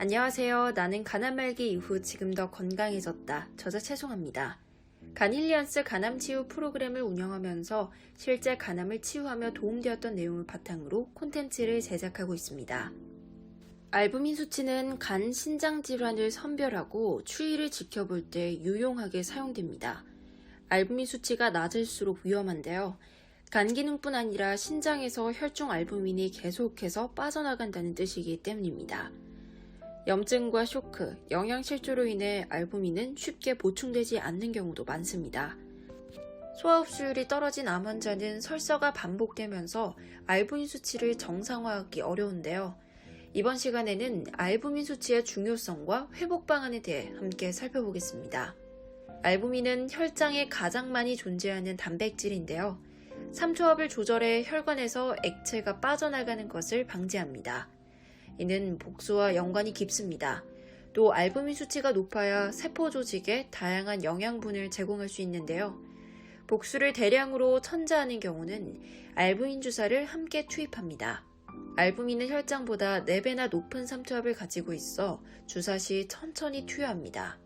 안녕하세요. 나는 간암 말기 이후 지금 더 건강해졌다. 저자 최송합니다. 간힐리언스 간암 치유 프로그램을 운영하면서 실제 간암을 치유하며 도움되었던 내용을 바탕으로 콘텐츠를 제작하고 있습니다. 알부민 수치는 간 신장 질환을 선별하고 추이를 지켜볼 때 유용하게 사용됩니다. 알부민 수치가 낮을수록 위험한데요. 간 기능뿐 아니라 신장에서 혈중 알부민이 계속해서 빠져나간다는 뜻이기 때문입니다. 염증과 쇼크, 영양실조로 인해 알부민은 쉽게 보충되지 않는 경우도 많습니다. 소화 흡수율이 떨어진 암 환자는 설사가 반복되면서 알부민 수치를 정상화하기 어려운데요. 이번 시간에는 알부민 수치의 중요성과 회복 방안에 대해 함께 살펴보겠습니다. 알부민은 혈장에 가장 많이 존재하는 단백질인데요. 삼투압을 조절해 혈관에서 액체가 빠져나가는 것을 방지합니다. 이는 복수와 연관이 깊습니다. 또 알부민 수치가 높아야 세포 조직에 다양한 영양분을 제공할 수 있는데요. 복수를 대량으로 천자하는 경우는 알부민 주사를 함께 투입합니다. 알부민은 혈장보다 4배나 높은 삼투압을 가지고 있어 주사 시 천천히 투여합니다.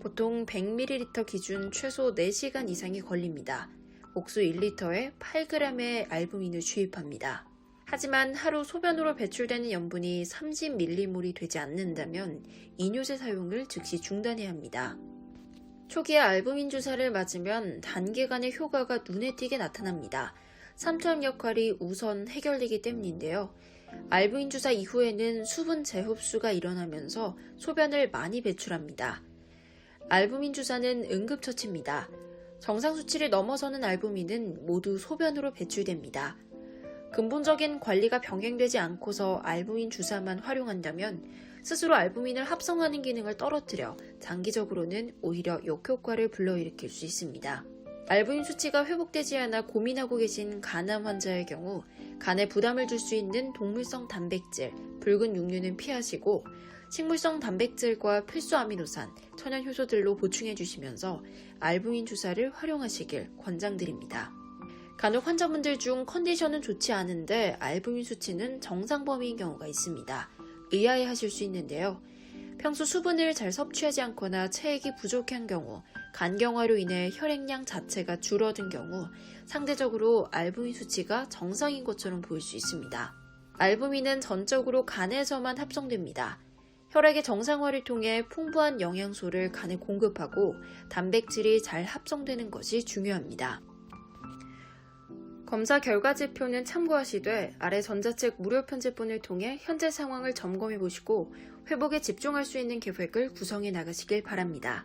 보통 100ml 기준 최소 4시간 이상이 걸립니다. 복수 1리터에 8g의 알부민을 주입합니다. 하지만 하루 소변으로 배출되는 염분이 30m몰이 되지 않는다면 이뇨제 사용을 즉시 중단해야 합니다. 초기에 알부민 주사를 맞으면 단기간의 효과가 눈에 띄게 나타납니다. 삼투압 역할이 우선 해결되기 때문인데요. 알부인 주사 이후에는 수분 재흡수가 일어나면서 소변을 많이 배출합니다. 알부민 주사는 응급처치입니다. 정상 수치를 넘어서는 알부민은 모두 소변으로 배출됩니다. 근본적인 관리가 병행되지 않고서 알부민 주사만 활용한다면 스스로 알부민을 합성하는 기능을 떨어뜨려 장기적으로는 오히려 역효과를 불러일으킬 수 있습니다. 알부민 수치가 회복되지 않아 고민하고 계신 간암 환자의 경우 간에 부담을 줄 수 있는 동물성 단백질, 붉은 육류는 피하시고 식물성 단백질과 필수 아미노산, 천연 효소들로 보충해 주시면서 알부민 주사를 활용하시길 권장드립니다. 간혹 환자분들 중 컨디션은 좋지 않은데 알부민 수치는 정상 범위인 경우가 있습니다. 의아해 하실 수 있는데요. 평소 수분을 잘 섭취하지 않거나 체액이 부족한 경우, 간경화로 인해 혈액량 자체가 줄어든 경우, 상대적으로 알부민 수치가 정상인 것처럼 보일 수 있습니다. 알부민은 전적으로 간에서만 합성됩니다. 혈액의 정상화를 통해 풍부한 영양소를 간에 공급하고 단백질이 잘 합성되는 것이 중요합니다. 검사 결과 지표는 참고하시되 아래 전자책 무료 편집본을 통해 현재 상황을 점검해 보시고 회복에 집중할 수 있는 계획을 구성해 나가시길 바랍니다.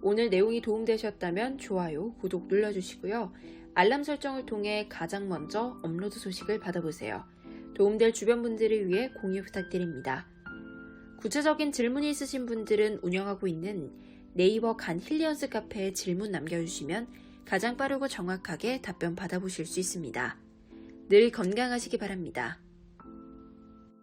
오늘 내용이 도움되셨다면 좋아요, 구독 눌러주시고요. 알람 설정을 통해 가장 먼저 업로드 소식을 받아보세요. 도움될 주변 분들을 위해 공유 부탁드립니다. 구체적인 질문이 있으신 분들은 운영하고 있는 네이버 간 힐리언스 카페에 질문 남겨주시면 가장 빠르고 정확하게 답변 받아보실 수 있습니다. 늘 건강하시기 바랍니다.